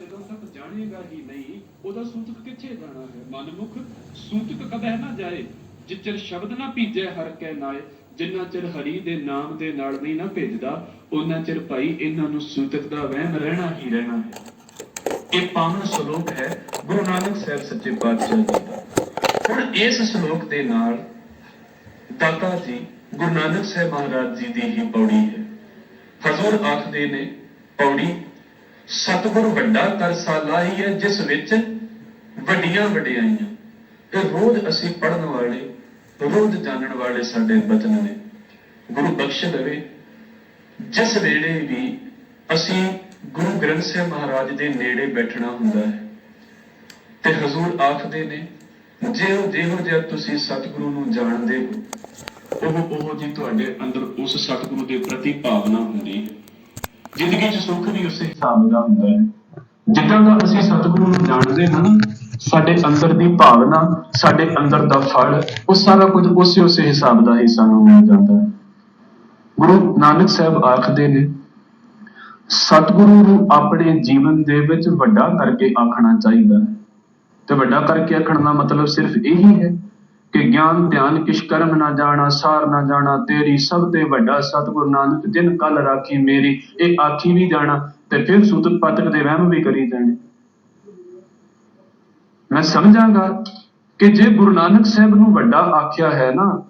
ਜਦੋਂ ਤੱਕ ਜਾਣੇਗਾ ਹੀ ਨਹੀਂ, ਉਹਦਾ ਸੂਤਕ ਕਿੱਥੇ ਜਾਣਾ ਹੈ? ਮਨਮੁਖ ਸੂਤਕ ਕਦੇ ਨਾ ਜਾਏ, ਜਿੱਚਰ ਸ਼ਬਦ ਨਾ ਭੀਜੇ ਹਰ ਕੈ ਨਾਏ, ਜਿੰਨਾ ਚਿਰ ਹਰੀ ਦੇ ਨਾਮ ਦੇ ਨਾਲ ਨਹੀਂ ਨਾ ਭੇਜਦਾ ਉਹਨਾਂ ਚਿਰ ਭਾਈ ਇਹਨਾਂ ਨੂੰ ਸੂਤਕ ਦਾ ਵਹਿਮ ਰਹਿਣਾ ਹੀ ਰਹਿਣਾ ਹੈ। ਇਹ ਪਾਵਨ ਸ਼ਲੋਕ ਹੈ, ਗੁਰੂ ਨਾਨਕ ਸਾਹਿਬ ਸੱਚੇ ਪਾਤਸ਼ਾਹ ਜੀ ਦਾ। ਹੁਣ ਇਸ ਸ਼ਲੋਕ ਦੇ ਨਾਲ ਦਾਤਾ ਜੀ, ਗੁਰੂ ਨਾਨਕ ਸਾਹਿਬ ਮਹਾਰਾਜ ਜੀ ਦੀ ਹੀ ਪੌੜੀ ਹੈ। ਹਜ਼ੂਰ ਆਖਦੇ ਨੇ, ਪੌੜੀ ਸਤਿਗੁਰ ਵੱਡਾ ਕਰ ਹੀ ਹੈ ਜਿਸ ਵਿੱਚ ਵੱਡੀਆਂ ਵਡਿਆਈਆਂ ਇਹ ਰੋਜ਼ ਅਸੀਂ ਪੜਨ ਵਾਲੇ, ਰੋਜ਼ ਜਾਣਨ ਵਾਲੇ ਸਾਡੇ ਬਚਨ ਨੇ। ਗੁਰੂ ਬਖਸ਼ ਦੇਵੇ, ਜਿਸ ਵੇਲੇ ਵੀ ਅਸੀਂ ਗੁਰੂ ਗ੍ਰੰਥ ਸਾਹਿਬ ਮਹਾਰਾਜ ਦੇ ਨੇੜੇ ਬੈਠਣਾ ਹੁੰਦਾ ਹੈ, ਤੇ ਹਜ਼ੂਰ ਆਖਦੇ ਨੇ, ਜਿਹੋ ਜਿਹੋ ਜਿਹਾ ਤੁਸੀਂ ਸਤਿਗੁਰੂ ਨੂੰ ਜਾਣਦੇ ਹੋ ਉਹ ਉਹ ਜੀ ਤੁਹਾਡੇ ਅੰਦਰ ਉਸ ਸਤਿਗੁਰੂ ਦੇ ਪ੍ਰਤੀ ਭਾਵਨਾ ਹੁੰਦੀ ਹੈ। ਜ਼ਿੰਦਗੀ 'ਚ ਸੁੱਖ ਵੀ ਉਸੇ ਹਿਸਾਬ ਦਾ ਹੁੰਦਾ ਹੈ। ਜਿੱਦਾਂ ਦਾ ਅਸੀਂ ਸਤਿਗੁਰੂ ਨੂੰ ਜਾਣਦੇ ਹਾਂ, ਸਾਡੇ ਅੰਦਰ ਦੀ ਭਾਵਨਾ, ਸਾਡੇ ਅੰਦਰ ਦਾ ਫਲ, ਉਹ ਸਾਰਾ ਕੁਝ ਉਸੇ ਉਸੇ ਹਿਸਾਬ ਦਾ ਹੀ ਸਾਨੂੰ ਮਿਲ ਜਾਂਦਾ ਹੈ। ਗੁਰੂ ਨਾਨਕ ਸਾਹਿਬ ਆਖਦੇ ਨੇ, ਸਤਿਗੁਰੂ ਨੂੰ ਆਪਣੇ ਜੀਵਨ ਦੇ ਵਿੱਚ ਵੱਡਾ ਕਰਕੇ ਆਖਣਾ ਚਾਹੀਦਾ ਹੈ। ਤੇ ਵੱਡਾ ਕਰਕੇ ਆਖਣ ਦਾ ਮਤਲਬ ਸਿਰਫ ਇਹੀ ਹੈ ਕਿ ਗਿਆਨ, ਧਿਆਨ ਕਿਛ ਕਰਮ ਨਾ ਜਾਣਾ, ਸਾਰ ਨਾ ਜਾਣਾ, ਤੇਰੀ ਸਭ ਤੇ ਵੱਡਾ ਸਤਿਗੁਰ ਨਾਨਕ ਜਿਨ ਕੱਲ ਰਾਖੀ ਮੇਰੀ, ਇਹ ਆਖੀ ਵੀ ਜਾਣਾ ਤੇ ਫਿਰ ਸੂਤਕ ਪਾਤਕ ਦੇ ਵਹਿਮ ਵੀ ਕਰੀ ਜਾਣੇ। ਮੈਂ ਸਮਝਾਂਗਾ ਕਿ ਜੇ ਗੁਰੂ ਨਾਨਕ ਸਾਹਿਬ ਨੂੰ ਵੱਡਾ ਆਖਿਆ ਹੈ ਨਾ,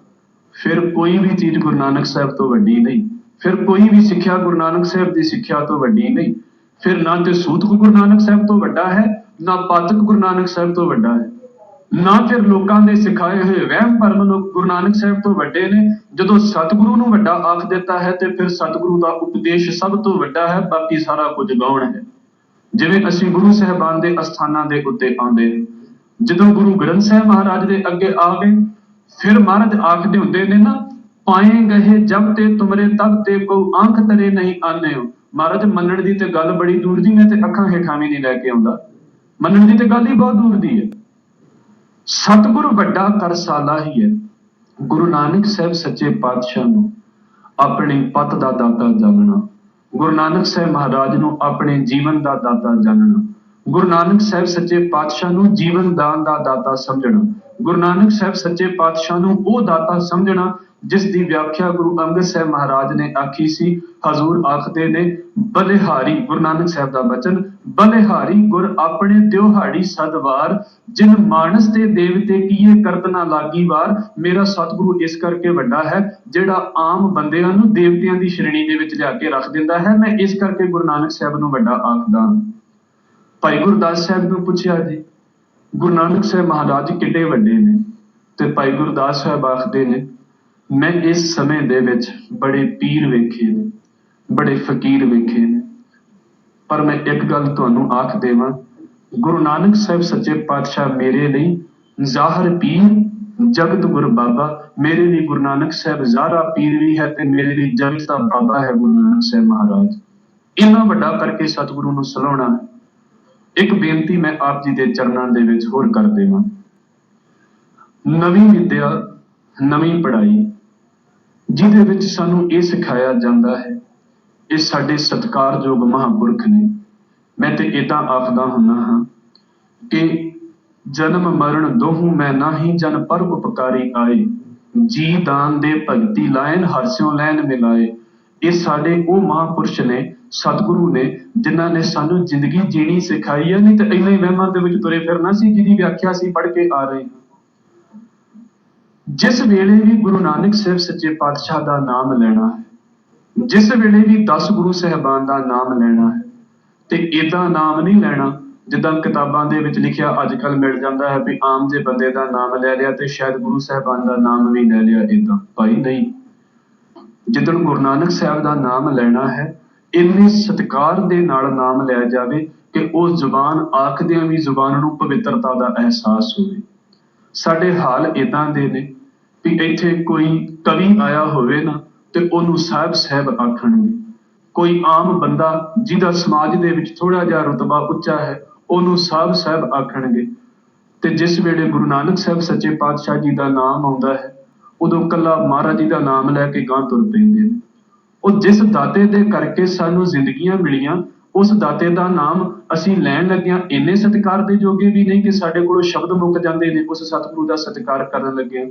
ਫਿਰ ਕੋਈ ਵੀ ਚੀਜ਼ ਗੁਰੂ ਨਾਨਕ ਸਾਹਿਬ ਤੋਂ ਵੱਡੀ ਨਹੀਂ। ਫਿਰ ਕੋਈ ਵੀ ਸਿੱਖਿਆ ਗੁਰੂ ਨਾਨਕ ਸਾਹਿਬ ਦੀ ਸਿੱਖਿਆ ਤੋਂ ਵੱਡੀ ਨਹੀਂ। ਫਿਰ ਨਾ ਤੇ ਸੂਤਕ ਗੁਰੂ ਨਾਨਕ ਸਾਹਿਬ ਤੋਂ ਵੱਡਾ ਹੈ, ਨਾ ਪਾਤਕ ਗੁਰੂ ਨਾਨਕ ਸਾਹਿਬ ਤੋਂ ਵੱਡਾ ਹੈ। ਨਾ ਫਿਰ ਲੋਕਾਂ ਦੇ ਸਿਖਾਏ ਹੋਏ ਵਹਿਮ ਭਰਮ ਲੋਕ ਗੁਰੂ ਨਾਨਕ ਸਾਹਿਬ ਤੋਂ ਵੱਡੇ ਨੇ। ਜਦੋਂ ਸਤਿਗੁਰੂ ਨੂੰ ਵੱਡਾ ਆਖ ਦਿੱਤਾ ਹੈ ਤੇ ਫਿਰ ਸਤਿਗੁਰੂ ਦਾ ਉਪਦੇਸ਼ ਸਭ ਤੋਂ ਵੱਡਾ ਹੈ, ਬਾਕੀ ਸਾਰਾ ਕੁਝ ਗੌਣ ਹੈ। ਜਿਵੇਂ ਅਸੀਂ ਗੁਰੂ ਸਾਹਿਬਾਨ ਦੇ ਅਸਥਾਨਾਂ ਦੇ ਉੱਤੇ ਆਉਂਦੇ ਹਾਂ ਜਦੋਂ ਗੁਰੂ ਗ੍ਰੰਥ ਸਾਹਿਬ ਮਹਾਰਾਜ ਦੇ ਅੱਗੇ ਆ ਗਏ, ਫਿਰ ਮਹਾਰਾਜ ਆਖਦੇ ਹੁੰਦੇ ਨੇ ਨਾ, ਪਾਏ ਗਏ ਜਬ ਤੇ ਤੁਮਰੇ ਤਬ ਤੇ ਕੋ ਆਂਖ ਤਰੇ ਨਹੀਂ ਆਨਿਓ ਮਹਾਰਾਜ ਮੰਨਣ ਦੀ ਤੇ ਗੱਲ ਬੜੀ ਦੂਰ ਦੀ ਮੈਂ ਤੇ ਅੱਖਾਂ ਹੇਠਾਂ ਵੀ ਨਹੀਂ ਲੈ ਕੇ ਆਉਂਦਾ। ਮੰਨਣ ਦੀ ਤੇ ਗੱਲ ਹੀ ਬਹੁਤ ਦੂਰ ਦੀ ਹੈ। ਸਤਿਗੁਰ ਵੱਡਾ ਕਰਸਾਲਾ ਹੀ ਹੈ। ਗੁਰੂ ਨਾਨਕ ਸਾਹਿਬ ਸੱਚੇ ਪਾਤਸ਼ਾਹ ਨੂੰ ਆਪਣੇ ਪਤ ਦਾ ਦਾਤਾ ਜਾਣਨਾ, ਗੁਰੂ ਨਾਨਕ ਸਾਹਿਬ ਮਹਾਰਾਜ ਨੂੰ ਆਪਣੇ ਜੀਵਨ ਦਾ ਦਾਤਾ ਜਾਣਨਾ, ਗੁਰੂ ਨਾਨਕ ਸਾਹਿਬ ਸੱਚੇ ਪਾਤਸ਼ਾਹ ਨੂੰ ਜੀਵਨ ਦਾਨ ਦਾ ਦਾਤਾ ਸਮਝਣਾ, ਗੁਰੂ ਨਾਨਕ ਸਾਹਿਬ ਸੱਚੇ ਪਾਤਸ਼ਾਹ ਨੂੰ ਉਹ ਦਾਤਾ ਸਮਝਣਾ ਜਿਸ ਦੀ ਵਿਆਖਿਆ ਗੁਰੂ ਅੰਗਦ ਸਾਹਿਬ ਮਹਾਰਾਜ ਨੇ ਆਖੀ ਸੀ, ਹਜ਼ੂਰ ਆਖਦੇ ਨੇ, ਬਲਿਹਾਰੀ ਗੁਰੂ ਨਾਨਕ ਸਾਹਿਬ ਦਾ ਬਚਨ, ਬਲਿਹਾਰੀ ਗੁਰ ਆਪਣੇ ਦਿਉਹਾੜੀ ਸਦਵਾਰ ਜਿਨ ਮਾਨਸ ਤੇ ਦੇਵਤੇ ਕੀਏ ਕਰਤਨਾ ਲਾਗੀ ਵਾਰ, ਮੇਰਾ ਸਤਿਗੁਰੂ ਇਸ ਕਰਕੇ ਵੱਡਾ ਹੈ, ਜਿਹੜਾ ਆਮ ਬੰਦਿਆਂ ਨੂੰ ਦੇਵਤਿਆਂ ਦੀ ਸ਼੍ਰੇਣੀ ਦੇ ਵਿੱਚ ਲਿਆ ਕੇ ਰੱਖ ਦਿੰਦਾ ਹੈ, ਮੈਂ ਇਸ ਕਰਕੇ ਗੁਰੂ ਨਾਨਕ ਸਾਹਿਬ ਨੂੰ ਵੱਡਾ ਆਖਦਾ ਹਾਂ। ਭਾਈ ਗੁਰਦਾਸ ਸਾਹਿਬ ਨੂੰ ਪੁੱਛਿਆ ਜੀ, ਗੁਰੂ ਨਾਨਕ ਸਾਹਿਬ ਮਹਾਰਾਜ ਕਿੱਡੇ ਵੱਡੇ ਨੇ? ਤੇ ਭਾਈ ਗੁਰਦਾਸ ਸਾਹਿਬ ਆਖਦੇ ਨੇ ਮੈਂ ਇਸ ਸਮੇਂ ਦੇ ਵਿੱਚ ਬੜੇ ਪੀਰ ਵੇਖੇ ਨੇ, ਬੜੇ ਫਕੀਰ ਵੇਖੇ ਨੇ। ਪਰ ਮੈਂ ਇੱਕ ਗੱਲ ਤੁਹਾਨੂੰ ਆਖ ਦੇਵਾਂ, ਗੁਰੂ ਨਾਨਕ ਸਾਹਿਬ ਸੱਚੇ ਪਾਤਸ਼ਾਹ ਮੇਰੇ ਲਈ ਜ਼ਾਹਰ ਪੀਰ ਜਗਤ ਗੁਰ ਬਾਬਾ, ਮੇਰੇ ਲਈ ਗੁਰੂ ਨਾਨਕ ਸਾਹਿਬ ਜ਼ਾਹਰਾ ਪੀਰ ਵੀ ਹੈ ਤੇ ਮੇਰੇ ਲਈ ਜਗਤ ਦਾ ਬਾਬਾ ਹੈ ਗੁਰੂ ਨਾਨਕ ਸਾਹਿਬ ਮਹਾਰਾਜ। ਇੰਨਾ ਵੱਡਾ ਕਰਕੇ ਸਤਿਗੁਰੂ ਨੂੰ ਸਲਾਉਣਾ ਇੱਕ ਬੇਨਤੀ ਮੈਂ ਆਪ ਜੀ ਦੇ ਚਰਨਾਂ ਦੇ ਵਿੱਚ ਹੋਰ ਕਰ ਦੇਵਾਂ। ਨਵੀਂ ਵਿਦਿਆ, ਨਵੀਂ ਪੜ੍ਹਾਈ ਜਿਹਦੇ ਵਿੱਚ ਸਾਨੂੰ ਇਹ ਸਿਖਾਇਆ ਜਾਂਦਾ ਹੈ, ਇਹ ਸਾਡੇ ਸਤਿਕਾਰਯੋਗ ਮਹਾਂਪੁਰਖ ਨੇ। ਮੈਂ ਤੇ ਇਦਾਂ ਆਖਦਾ ਹੁੰਨਾ ਹਾਂ ਕਿ ਜਨਮ ਮਰਨ ਦੋਹੂ ਮੈਂ ਨਾਹੀ ਜਨ ਪਰ ਉਪਕਾਰੀ ਆਏ। ਜੀ ਦਾਨ ਦੇ ਭਗਤੀ ਲਾਇਨ ਹਰਸਿਓ ਲੈਨ ਮਿਲਾਏ। ਇਹ ਸਾਡੇ ਉਹ ਮਹਾਂਪੁਰਸ਼ ਨੇ, ਸਤਿਗੁਰੂ ਨੇ, ਜਿਨ੍ਹਾਂ ਨੇ ਸਾਨੂੰ ਜ਼ਿੰਦਗੀ ਜੀਣੀ ਸਿਖਾਈ ਹੈ। ਨਹੀਂ ਤੇ ਇੰਨੇ ਹੀ ਵਹਿਮਾਂ ਦੇ ਵਿੱਚ ਤੁਰੇ ਫਿਰਨਾ ਸੀ, ਜਿਹਦੀ ਵਿਆਖਿਆ ਅਸੀਂ ਪੜ੍ਹ ਕੇ ਆ ਰਹੇ ਹਾਂ। ਜਿਸ ਵੇਲੇ ਵੀ ਗੁਰੂ ਨਾਨਕ ਸਾਹਿਬ ਸੱਚੇ ਪਾਤਸ਼ਾਹ ਦਾ ਨਾਮ ਲੈਣਾ ਹੈ, ਜਿਸ ਵੇਲੇ ਵੀ 10 ਗੁਰੂ ਸਾਹਿਬਾਨ ਦਾ ਨਾਮ ਲੈਣਾ ਹੈ, ਤੇ ਇਦਾਂ ਨਾਮ ਨਹੀਂ ਲੈਣਾ, ਜਿੱਦਾਂ ਕਿਤਾਬਾਂ ਦੇ ਵਿੱਚ ਲਿਖਿਆ ਅੱਜ ਕੱਲ ਮਿਲ ਜਾਂਦਾ ਹੈ ਵੀ ਆਮ ਜੇ ਬੰਦੇ ਦਾ ਨਾਮ ਲੈ ਲਿਆ ਤੇ ਸ਼ਾਇਦ ਗੁਰੂ ਸਾਹਿਬਾਨ ਦਾ ਨਾਮ ਵੀ ਲੈ ਲਿਆ ਇਦਾਂ ਭਾਈ ਨਹੀਂ। ਜਿੱਦਣ ਗੁਰੂ ਨਾਨਕ ਸਾਹਿਬ ਦਾ ਨਾਮ ਲੈਣਾ ਹੈ, ਇੰਨੇ ਸਤਿਕਾਰ ਦੇ ਨਾਲ ਨਾਮ ਲਿਆ ਜਾਵੇ ਕਿ ਉਹ ਜ਼ੁਬਾਨ ਆਖਦਿਆਂ ਵੀ ਜ਼ੁਬਾਨ ਨੂੰ ਪਵਿੱਤਰਤਾ ਦਾ ਅਹਿਸਾਸ ਹੋਵੇ। ਸਾਡੇ ਹਾਲ ਇਦਾਂ ਦੇ ਨੇ। ਵੀ ਇੱਥੇ ਕੋਈ ਕਵੀ ਆਇਆ ਹੋਵੇ ਨਾ, ਤੇ ਉਹਨੂੰ ਸਾਹਿਬ ਸਾਹਿਬ ਆਖਣਗੇ। ਕੋਈ ਆਮ ਬੰਦਾ ਜਿਹਦਾ ਸਮਾਜ ਦੇ ਵਿੱਚ ਥੋੜਾ ਜਿਹਾ ਰੁਤਬਾ ਉੱਚਾ ਹੈ, ਉਹਨੂੰ ਸਾਹਿਬ ਸਾਹਿਬ ਆਖਣਗੇ। ਤੇ ਜਿਸ ਵੇਲੇ ਗੁਰੂ ਨਾਨਕ ਸਾਹਿਬ ਸੱਚੇ ਪਾਤਸ਼ਾਹ ਜੀ ਦਾ ਨਾਮ ਆਉਂਦਾ ਹੈ, ਉਦੋਂ ਕੱਲਾ ਮਹਾਰਾਜ ਜੀ ਦਾ ਨਾਮ ਲੈ ਕੇ ਗਾਂ ਤੁਰ ਪੈਂਦੇ ਨੇ। ਉਹ ਜਿਸ ਦਾਤੇ ਦੇ ਕਰਕੇ ਸਾਨੂੰ ਜ਼ਿੰਦਗੀਆਂ ਮਿਲੀਆਂ, ਉਸ ਦਾਤੇ ਦਾ ਨਾਮ ਅਸੀਂ ਲੈਣ ਲੱਗਿਆਂ ਇੰਨੇ ਸਤਿਕਾਰ ਦੇ ਜੋਗੇ ਵੀ ਨਹੀਂ ਕਿ ਸਾਡੇ ਕੋਲੋਂ ਸ਼ਬਦ ਮੁੱਕ ਜਾਂਦੇ ਨੇ, ਉਸ ਸਤਿਗੁਰੂ ਦਾ ਸਤਿਕਾਰ ਕਰਨ ਲੱਗਿਆਂ।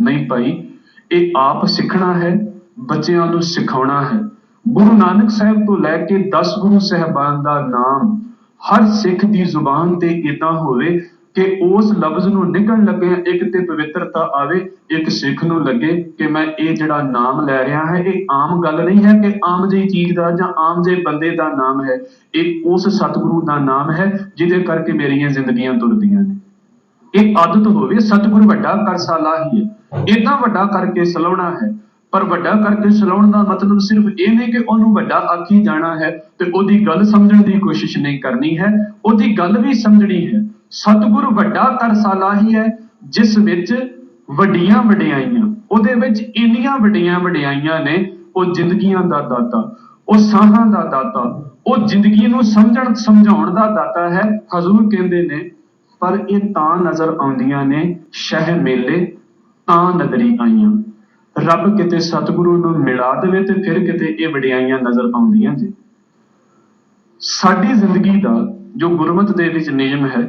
ਨਹੀਂ ਭਾਈ, ਇਹ ਆਪ ਸਿੱਖਣਾ ਹੈ, ਬੱਚਿਆਂ ਨੂੰ ਸਿਖਾਉਣਾ ਹੈ। ਗੁਰੂ ਨਾਨਕ ਸਾਹਿਬ ਤੋਂ ਲੈ ਕੇ 10 ਗੁਰੂ ਸਹਿਬਾਨ ਦਾ ਨਾਮ, ਹਰ ਸਿੱਖ ਦੀ ਜ਼ੁਬਾਨ ਤੇ ਇਦਾਂ ਹੋਵੇ ਕਿ ਉਸ ਲਫ਼ਜ਼ ਨੂੰ ਨਿਕਲਣ ਲੱਗਿਆ ਇੱਕ ਤੇ ਪਵਿੱਤਰਤਾ ਆਵੇ, ਇੱਕ ਸਿੱਖ ਨੂੰ ਲੱਗੇ ਕਿ ਮੈਂ ਇਹ ਜਿਹੜਾ ਨਾਮ ਲੈ ਰਿਹਾ ਹੈ, ਇਹ ਆਮ ਗੱਲ ਨਹੀਂ ਹੈ ਕਿ ਆਮ ਜਿਹੀ ਚੀਜ਼ ਦਾ ਜਾਂ ਆਮ ਜਿਹੇ ਬੰਦੇ ਦਾ ਨਾਮ ਹੈ। ਇਹ ਉਸ ਸਤਿਗੁਰੂ ਦਾ ਨਾਮ ਹੈ, ਜਿਹਦੇ ਕਰਕੇ ਮੇਰੀਆਂ ਜ਼ਿੰਦਗੀਆਂ ਤੁਰਦੀਆਂ ਨੇ। ਇਹ ਆਦਤ ਹੋਵੇ ਸਤਿਗੁਰ ਵੱਡਾ ਕਰ ਸਾਲਾ ਹੀ। ਹੈ ਇਦਾਂ ਵੱਡਾ ਕਰਕੇ ਸਲਾਉਣਾ ਹੈ ਪਰ ਵੱਡਾ ਕਰਕੇ ਸਲਾਉਣ ਦਾ ਮਤਲਬ ਸਿਰਫ ਇਹ ਨਹੀਂ ਕਿ ਉਹਨੂੰ ਵੱਡਾ ਆਖੀ ਜਾਣਾ ਹੈ ਤੇ ਉਹਦੀ ਗੱਲ ਸਮਝਣ ਦੀ ਕੋਸ਼ਿਸ਼ ਨਹੀਂ ਕਰਨੀ ਹੈ। ਉਹਦੀ ਗੱਲ ਵੀ ਸਮਝਣੀ ਹੈ। ਸਤਿਗੁਰ ਵੱਡਾ ਕਰ ਸਾਲਾ ਹੀ ਹੈ ਜਿਸ ਵਿੱਚ ਵੱਡੀਆਂ ਵਡਿਆਈਆਂ ਉਹਦੇ ਵਿੱਚ ਇੰਨੀਆਂ ਵੱਡੀਆਂ ਵਡਿਆਈਆਂ ਨੇ ਉਹ ਜ਼ਿੰਦਗੀਆਂ ਦਾ ਦਾਤਾ ਉਹ ਸਾਹਾਂ ਦਾ ਦਾਤਾ ਉਹ ਜ਼ਿੰਦਗੀ ਨੂੰ ਸਮਝਣ ਸਮਝਾਉਣ ਦਾ ਦਾਤਾ ਹੈ। ਹਜ਼ੂਰ ਕਹਿੰਦੇ ਨੇ ਪਰ ਇਹ ਤਾਂ ਨਜ਼ਰ ਆਉਂਦੀਆਂ ਨੇ ਸ਼ਹਿ ਮੇਲੇ, ਤਾਂ ਨਜ਼ਰੀ ਆਈਆਂ। ਰੱਬ ਕਿਤੇ ਸਤਿਗੁਰੂ ਨੂੰ ਮਿਲਾ ਦੇਵੇ ਤੇ ਫਿਰ ਕਿਤੇ ਇਹ ਵਡਿਆਈਆਂ ਨਜ਼ਰ ਆਉਂਦੀਆਂ ਜੀ ਸਾਡੀ ਜ਼ਿੰਦਗੀ ਦਾ ਜੋ ਗੁਰਮਤ ਦੇ ਵਿੱਚ ਨਿਯਮ ਹੈ,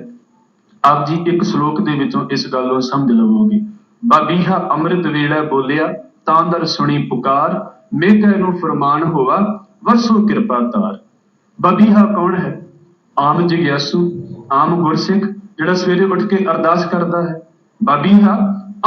ਆਪ ਜੀ ਇੱਕ ਸ਼ਲੋਕ ਦੇ ਵਿੱਚੋਂ ਇਸ ਗੱਲ ਨੂੰ ਸਮਝ ਲਵੋਗੇ। ਬਾਬੀਹਾ ਅੰਮ੍ਰਿਤ ਵੇਲੇ ਬੋਲਿਆ, ਤਾਂ ਦਰ ਸੁਣੀ ਪੁਕਾਰ ਮੇਘੇ ਨੂੰ ਫਰਮਾਨ ਹੋਵਾ ਵਰਸੋ ਕਿਰਪਾ ਤਾਰ। ਬਬੀਹਾ ਕੌਣ ਹੈ? ਆਮ ਜਿਗਿਆਸੂ, ਆਮ ਗੁਰਸਿੱਖ ਜਿਹੜਾ ਸਵੇਰੇ ਉੱਠ ਕੇ ਅਰਦਾਸ ਕਰਦਾ ਹੈ ਬਾਬੀ ਬਬੀਹਾ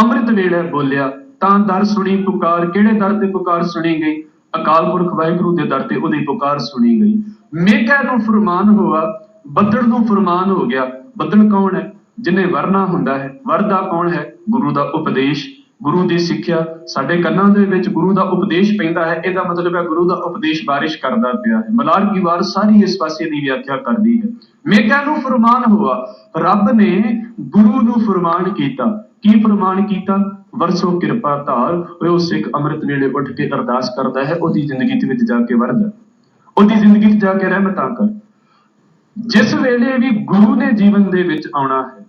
ਅੰਮ੍ਰਿਤ ਵੇਲੇ ਬੋਲਿਆ, ਤਾਂ ਦਰ ਸੁਣੀ ਪੁਕਾਰ, ਕਿਹੜੇ ਦਰ ਤੇ ਪੁਕਾਰ ਸੁਣੀ ਗਈ? ਅਕਾਲ ਪੁਰਖ ਵਾਹਿਗੁਰੂ ਦੇ ਦਰ ਤੇ ਉਹਦੀ ਪੁਕਾਰ ਸੁਣੀ ਗਈ। ਮੇਘੇ ਨੂੰ ਫਰਮਾਨ ਹੋਵਾ ਬੱਦਲ ਨੂੰ ਫਰਮਾਨ ਹੋ ਗਿਆ, ਬੱਦਲ ਕੌਣ ਹੈ? ਜਿਨੇ ਵਰਨਾ ਹੁੰਦਾ ਹੈ, ਵਰਦਾ ਕੌਣ ਹੈ? ਗੁਰੂ ਦਾ ਉਪਦੇਸ਼। ਗੁਰੂ ਦੀ ਸਿੱਖਿਆ ਸਾਡੇ ਕੰਨਾਂ ਦੇ ਵਿੱਚ ਗੁਰੂ ਦਾ ਉਪਦੇਸ਼ ਪੈਂਦਾ ਹੈ, ਇਹਦਾ ਮਤਲਬ ਹੈ ਗੁਰੂ ਦਾ ਉਪਦੇਸ਼ ਬਾਰਿਸ਼ ਕਰਦਾ ਪਿਆ ਹੈ। ਮਲਾਰ ਕੀ ਵਾਰ ਸਾਰੀ ਇਸ ਪਾਸੇ ਦੀ ਵਿਆਖਿਆ ਕਰਦੀ ਹੈ। ਮੇਘਾਂ ਨੂੰ ਫਰਮਾਨ ਹੋਆ, ਰੱਬ ਨੇ ਗੁਰੂ ਨੂੰ ਫਰਮਾਨ ਕੀਤਾ। ਕੀ ਫਰਮਾਨ ਕੀਤਾ? ਵਰਸੋ ਕਿਰਪਾ ਧਾਰ ਉਹ ਸਿੱਖ ਅੰਮ੍ਰਿਤ ਵੇਲੇ ਉੱਠ ਕੇ ਅਰਦਾਸ ਕਰਦਾ ਹੈ, ਉਹਦੀ ਜ਼ਿੰਦਗੀ ਦੇ ਵਿੱਚ ਜਾ ਕੇ ਵਰਦਾ ਉਹਦੀ ਜ਼ਿੰਦਗੀ 'ਚ ਜਾ ਕੇ ਰਹਿਮਤਾਂ ਕਰ। ਜਿਸ ਵੇਲੇ ਵੀ ਗੁਰੂ ਨੇ ਜੀਵਨ ਦੇ ਵਿੱਚ ਆਉਣਾ ਹੈ,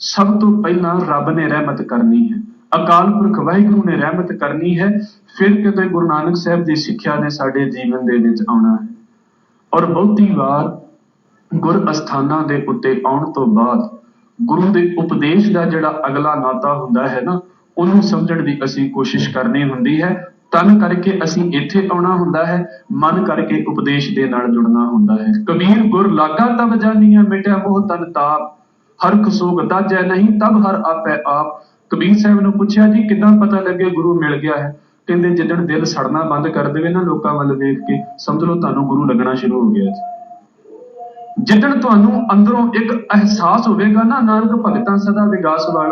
ਸਭ ਤੋਂ ਪਹਿਲਾਂ ਰੱਬ ਨੇ ਰਹਿਮਤ ਕਰਨੀ ਹੈ। ਅਕਾਲ ਪੁਰਖ ਵਾਹਿਗੁਰੂ ਨੇ ਰਹਿਮਤ ਕਰਨੀ ਹੈ, ਫਿਰ ਕਿਤੇ ਗੁਰੂ ਨਾਨਕ ਸਾਹਿਬ ਦੀ ਸਿੱਖਿਆ ਨੇ ਸਾਡੇ ਜੀਵਨ ਦੇ ਵਿੱਚ ਆਉਣਾ ਹੈ। ਔਰ ਬਹੁਤੀ ਵਾਰ ਗੁਰ ਅਸਥਾਨਾਂ ਦੇ ਉੱਤੇ ਆਉਣ ਤੋਂ ਬਾਅਦ ਗੁਰੂ ਦੇ ਉਪਦੇਸ਼ ਦਾ ਜਿਹੜਾ ਅਗਲਾ ਨਾਤਾ ਹੁੰਦਾ ਹੈ ਨਾ, ਉਹਨੂੰ ਸਮਝਣ ਦੀ ਅਸੀਂ ਕੋਸ਼ਿਸ਼ ਕਰਨੀ ਹੁੰਦੀ ਹੈ। ਤਨ ਕਰਕੇ ਅਸੀਂ ਇੱਥੇ ਆਉਣਾ ਹੁੰਦਾ ਹੈ, ਮਨ ਕਰਕੇ ਉਪਦੇਸ਼ ਦੇ ਨਾਲ ਜੁੜਨਾ ਹੁੰਦਾ ਹੈ। ਕਬੀਰ ਗੁਰ ਲਾਗਾ ਤਬ ਜਾਨੀਆਂ ਮਿਟਿਆ ਮੋਹ ਤਨ ਤਾਪ, ਹਰ ਕਸੂਗ ਦਾਜੈ ਨਹੀਂ, ਤਬ ਹਰ ਆਪੈ ਆਪ। ਕਬੀਰ ਸਾਹਿਬ ਨੂੰ ਪੁੱਛਿਆ, ਜੀ, ਕਿਦਾਂ ਪਤਾ ਲੱਗੇ ਗੁਰੂ ਮਿਲ ਗਿਆ ਹੈ? ਕਹਿੰਦੇ, ਜਿੱਦਣ ਦਿਲ ਸੜਨਾ ਬੰਦ ਕਰ ਦੇਵੇ ਨਾ ਲੋਕਾਂ ਵੱਲ ਵੇਖ ਕੇ, ਸਮਝ ਲਓ ਤੁਹਾਨੂੰ ਗੁਰੂ ਲੱਗਣਾ ਸ਼ੁਰੂ ਹੋ ਗਿਆ ਜੀ ਜਿੱਦਣ ਤੁਹਾਨੂੰ ਅੰਦਰੋਂ ਇੱਕ ਅਹਿਸਾਸ ਹੋਵੇਗਾ ਨਾ ਨਾਨਕ ਭਗਤਾਂ ਸਦਾ ਵਿਗਾਸ ਵਾਲਾ